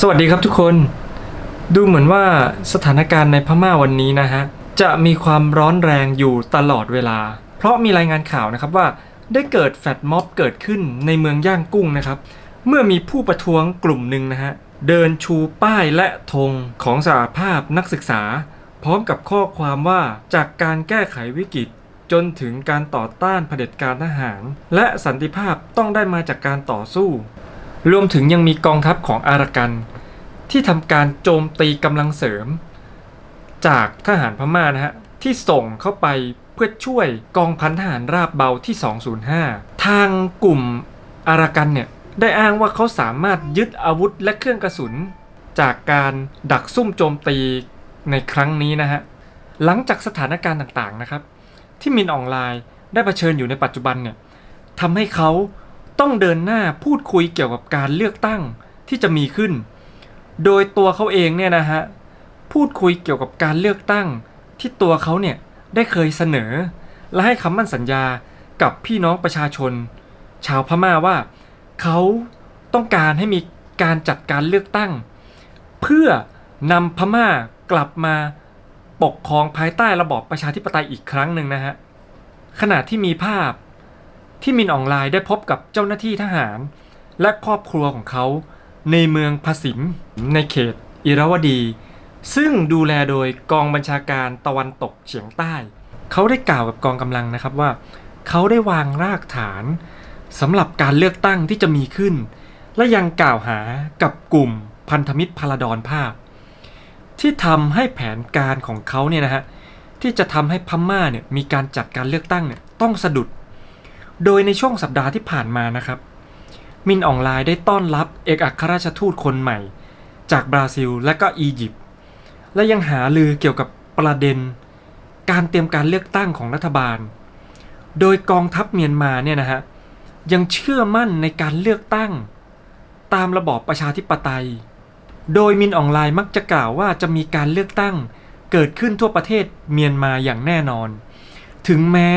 สวัสดีครับทุกคน ดูเหมือนว่าสถานการณ์ในพม่าวันนี้นะฮะ จะมีความร้อนแรงอยู่ตลอดเวลา เพราะมีรายงานข่าวนะครับว่าได้เกิดแฟลตม็อบเกิดขึ้นในเมืองย่างกุ้งนะครับ เมื่อมีผู้ประท้วงกลุ่มหนึ่งนะฮะ เดินชูป้ายและธงของสหภาพนักศึกษา พร้อมกับข้อความว่าจากการแก้ไขวิกฤตจนถึงการต่อต้านเผด็จการทหาร และสันติภาพต้องได้มาจากการต่อสู้ รวมถึงยังมีกองทัพของอารากัน ที่ทำการโจมตีกำลังเสริม จากทหารพม่านะฮะ ที่ส่งเข้าไปเพื่อช่วยกองพันทหารราบเบาที่ 205 ทางกลุ่มอารากันเนี่ย ได้อ้างว่าเขาสามารถยึดอาวุธและเครื่องกระสุน จากการดักซุ่มโจมตีในครั้งนี้นะฮะ หลังจากสถานการณ์ต่างๆนะครับ ที่มินออนไลน์ได้เผชิญอยู่ในปัจจุบันเนี่ยทำให้เขา ต้องเดินหน้าพูดคุยเกี่ยวกับการเลือกตั้งที่จะมีขึ้น โดยตัวเขาเองเนี่ยนะฮะพูดคุยเกี่ยวกับการเลือกตั้งที่ตัวเขาเนี่ยได้เคยเสนอ และให้คำมั่นสัญญากับพี่น้องประชาชน ชาวพม่าว่าเขาต้องการให้มีการจัดการเลือกตั้ง เพื่อนำพม่ากลับมาปกครองภายใต้ระบอบประชาธิปไตยอีกครั้งหนึ่งนะฮะขณะที่มีภาพ ที่มินออนไลน์ได้พบกับเจ้าหน้าที่ทหาร และครอบครัวของเขา ในเมืองภาสิมในเขต อิราวดี ซึ่งดูแลโดยกองบัญชาการตะวันตกเฉียงใต้ เขาได้กล่าวกับกองกำลังนะครับว่า เขาได้วางรากฐานสำหรับการเลือกตั้งที่จะมีขึ้น และยังกล่าวหากับกลุ่มพันธมิตรพลดอนภาพ ที่ทำให้แผนการของเขาเนี่ยนะฮะที่จะทำให้พม่าเนี่ยมีการจัดการเลือกตั้งเนี่ยต้องสะดุด โดยในช่วงสัปดาห์ที่ผ่านมานะครับ มินออนไลน์ได้ต้อนรับเอกอัครราชทูตคนใหม่ จากบราซิลและก็อียิปต์และยังหาลือเกี่ยวกับประเด็น การเตรียมการเลือกตั้งของรัฐบาล โดยกองทัพเมียนมาเนี่ยนะฮะยังเชื่อมั่นในการเลือกตั้ง ตามระบอบประชาธิปไตย โดยมินออนไลน์มักจะกล่าวว่าจะมีการเลือกตั้งเกิดขึ้นทั่วประเทศเมียนมาอย่างแน่นอน ถึงแม้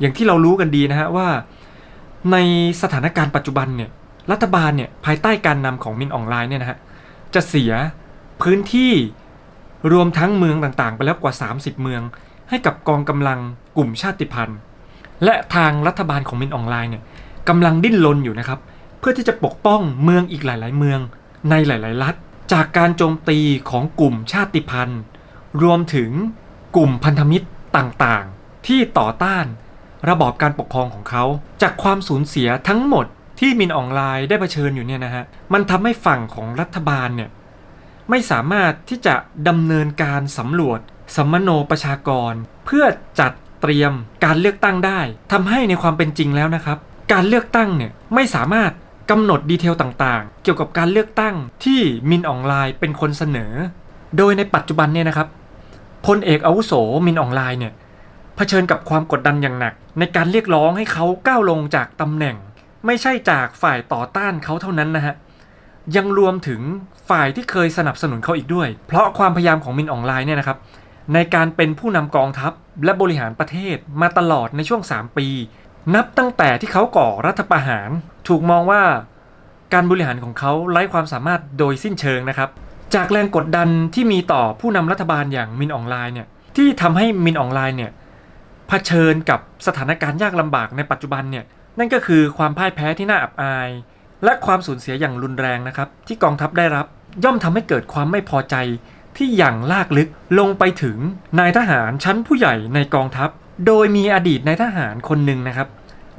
อย่างที่เรารู้กันดีนะฮะว่า ในสถานการณ์ปัจจุบันเนี่ยรัฐบาลเนี่ยภายใต้การนำของมินออนไลน์เนี่ยนะฮะจะเสียพื้นที่รวมทั้งเมืองต่างๆ ไปแล้วกว่า 30 เมือง ให้กับกองกำลังกลุ่มชาติพันธุ์ และทางรัฐบาลของมินออนไลน์เนี่ยกำลังดิ้นรนอยู่นะครับ เพื่อที่จะปกป้องเมืองอีกหลาย ๆ เมืองในหลาย ๆ รัฐ จากการโจมตีของกลุ่มชาติพันธุ์ รวมถึงกลุ่มพันธมิตรต่างๆ ที่ต่อต้าน ระบอบการปกครองของเขา จากความสูญเสียทั้งหมดที่มินออนไลน์ได้เผชิญอยู่เนี่ยนะฮะมันทำให้ฝั่งของรัฐบาลเนี่ยไม่สามารถที่จะดำเนินการสำรวจสมมโนประชากร เพื่อจัดเตรียมการเลือกตั้งได้ทำให้ในความเป็นจริงแล้วนะครับ การเลือกตั้งเนี่ยไม่สามารถกำหนดดีเทลต่างๆ เกี่ยวกับการเลือกตั้งที่มินออนไลน์เป็นคนเสนอ โดยในปัจจุบันเนี่ยนะครับพลเอกอาวุโสมินออนไลน์เนี่ย เผชิญกับความกดดันอย่างหนัก ในการเรียกร้องให้เขาก้าวลงจากตำแหน่ง ไม่ใช่จากฝ่ายต่อต้านเขาเท่านั้นนะฮะยังรวมถึงฝ่ายที่เคยสนับสนุนเขาอีกด้วย เพราะความพยายามของมินออนไลน์เนี่ยนะครับในการเป็นผู้นำกองทัพและบริหารประเทศมาตลอดในช่วง 3 ปี นับตั้งแต่ที่เขาก่อรัฐประหาร ถูกมองว่าการบริหารของเขาไร้ความสามารถโดยสิ้นเชิงนะครับ จากแรงกดดันที่มีต่อผู้นำรัฐบาลอย่างมินออนไลน์เนี่ยที่ทำให้มินออนไลน์เนี่ย เผชิญกับสถานการณ์ยากลำบากในปัจจุบันเนี่ยนั่นก็คือความพ่ายแพ้ที่น่าอับอาย และความสูญเสียอย่างรุนแรงนะครับที่กองทัพได้รับย่อมทำให้เกิดความไม่พอใจที่อย่างลากลึกลงไปถึงนายทหารชั้นผู้ใหญ่ในกองทัพ โดยมีอดีตนายทหารคนหนึ่งนะครับ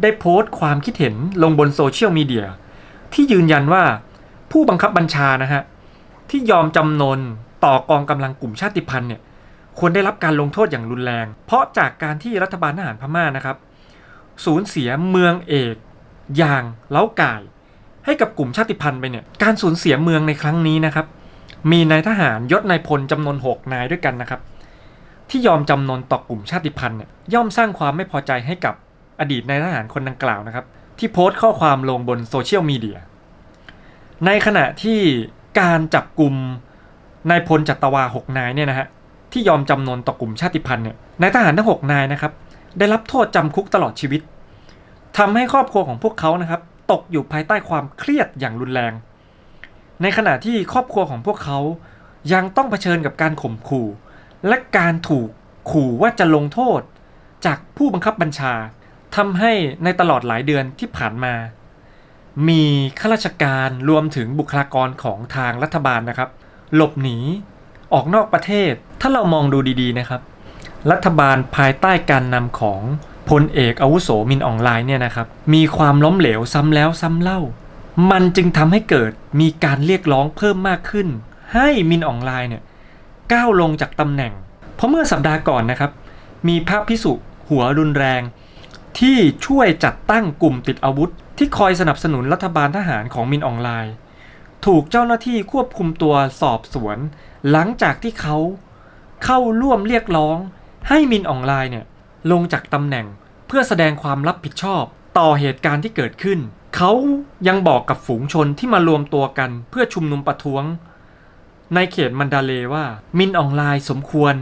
ได้โพสต์ความคิดเห็นลงบนโซเชียลมีเดียที่ยืนยันว่าผู้บังคับบัญชานะฮะที่ยอมจำนนต่อกองกำลังกลุ่มชาติพันธุ์เนี่ย ควรได้รับการลงโทษอย่างรุนแรง เพราะจากการที่รัฐบาลทหารพม่านะครับ สูญเสียเมืองเอกอย่างเล้าก่าย ให้กับกลุ่มชาติพันธุ์ไปเนี่ยการสูญเสียเมืองในครั้งนี้นะครับ มีนายทหารยศนายพลจำนวน 6 นายด้วยกันนะครับ ที่ยอมจำนนต่อกลุ่มชาติพันธุ์เนี่ยย่อมสร้างความไม่พอใจให้กับอดีตนายทหารคนดังกล่าวนะครับ ที่โพสต์ข้อความลงบนโซเชียลมีเดียในขณะที่การจับกลุ่มนายพลจัตวา6นายเนี่ยนะฮะ ที่ยอมจำนนต่อกลุ่มชาติพันธุ์เนี่ยนายทหารทั้ง6นายนะครับ ได้รับโทษจำคุกตลอดชีวิตทำให้ครอบครัวของพวกเขานะครับ ตกอยู่ภายใต้ความเครียดอย่างรุนแรง ในขณะที่ครอบครัวของพวกเขายังต้องเผชิญกับการข่มขู่ และการถูกขู่ว่าจะลงโทษ จากผู้บังคับบัญชาทำให้ในตลอดหลายเดือนที่ผ่านมา มีข้าราชการรวมถึงบุคลากรของทางรัฐบาลนะครับ หลบหนี ออกนอกประเทศ ถ้าเรามองดูดีๆนะครับ รัฐบาลภายใต้การนำของพลเอกอาวุโสมินออนไลน์เนี่ยนะครับมีความล้มเหลวซ้ำแล้วซ้ำเล่า มันจึงทำให้เกิดมีการเรียกร้องเพิ่มมากขึ้น ให้มินออนไลน์เนี่ยก้าวลงจากตำแหน่ง เพราะเมื่อสัปดาห์ก่อนนะครับ มีพระพิสุหัวรุนแรง ที่ช่วยจัดตั้งกลุ่มติดอาวุธ ที่คอยสนับสนุนรัฐบาลทหารของมินออนไลน์ ถูกเจ้าหน้าที่ควบคุมตัวสอบสวน หลังจากที่เขาเข้าร่วมเรียกร้อง ให้มินออนไลน์เนี่ยลงจากตำแหน่งเพื่อแสดงความรับผิดชอบต่อเหตุการณ์ที่เกิดขึ้น เขายังบอกกับฝูงชนที่มารวมตัวกันเพื่อชุมนุมประท้วง ในเขตมันดาเลว่า มินออนไลน์สมควร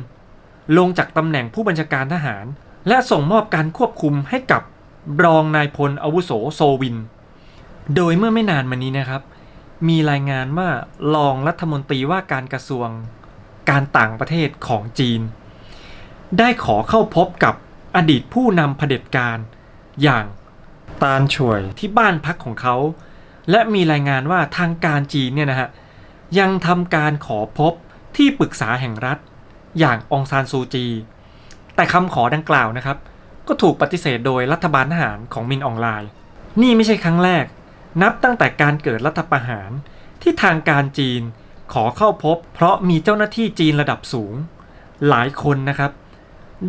ลงจากตำแหน่งผู้บัญชาการทหาร และส่งมอบการควบคุมให้กับรองนายพลอาวุโสโซวิน โดยเมื่อไม่นานมานี้นะครับ มีรายงานว่ารองรัฐมนตรีว่าการกระทรวงการต่างประเทศของจีน ได้ขอเข้าพบกับอดีตผู้นำเผด็จการอย่างตานช่วยที่บ้านพักของเขา และมีรายงานว่าทางการจีนเนี่ยนะฮะยังทำการขอพบที่ปรึกษาแห่งรัฐอย่างองซานซูจี แต่คำขอดังกล่าวนะครับ ก็ถูกปฏิเสธโดยรัฐบาลทหารของมินออนไลน์ นี่ไม่ใช่ครั้งแรก นับตั้งแต่การเกิดรัฐประหารที่ทางการจีนขอเข้าพบ เพราะมีเจ้าหน้าที่จีนระดับสูง หลายคนนะครับ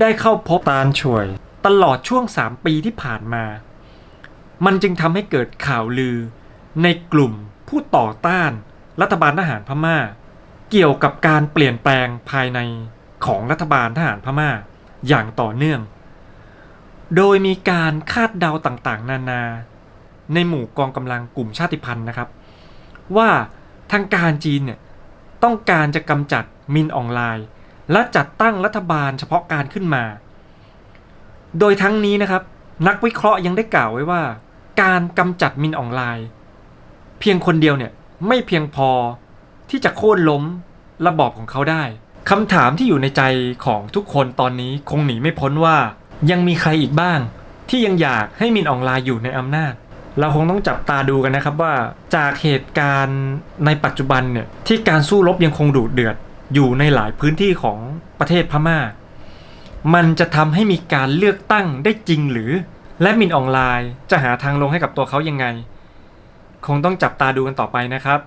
ได้เข้าพบตานช่วย ตลอดช่วง 3 ปีที่ผ่านมา มันจึงทำให้เกิดข่าวลือ ในกลุ่มผู้ต่อต้านรัฐบาลทหารพม่า เกี่ยวกับการเปลี่ยนแปลงภายในของรัฐบาลทหารพม่า อย่างต่อเนื่อง โดยมีการคาดเดาต่างๆ นานา ในหมู่กองกำลังกลุ่มชาติพันธุ์นะครับ ว่าทางการจีนเนี่ยต้องการจะกำจัดมินออนไลน์ และจัดตั้งรัฐบาลเฉพาะการขึ้นมา โดยทั้งนี้นะครับ นักวิเคราะห์ยังได้กล่าวไว้ว่า การกำจัดมินออนไลน์ เพียงคนเดียวเนี่ยไม่เพียงพอที่จะโค่นล้มระบอบของเขาได้คำถามที่อยู่ในใจของทุกคนตอนนี้คงหนีไม่พ้นว่า ยังมีใครอีกบ้าง ที่ยังอยากให้มินออนไลน์อยู่ในอำนาจ เราคงต้องจับตาดูกันนะครับว่าจากเหตุการณ์ในปัจจุบันเนี่ยที่การสู้รบยังคงดุเดือดอยู่ในหลายพื้นที่ของประเทศพม่า มันจะทำให้มีการเลือกตั้งได้จริงหรือ และมินออนไลน์จะหาทางลงให้กับตัวเขายังไง คงต้องจับตาดูกันต่อไปนะครับ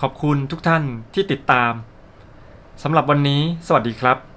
ขอบคุณทุกท่านที่ติดตามสำหรับวันนี้ สวัสดีครับ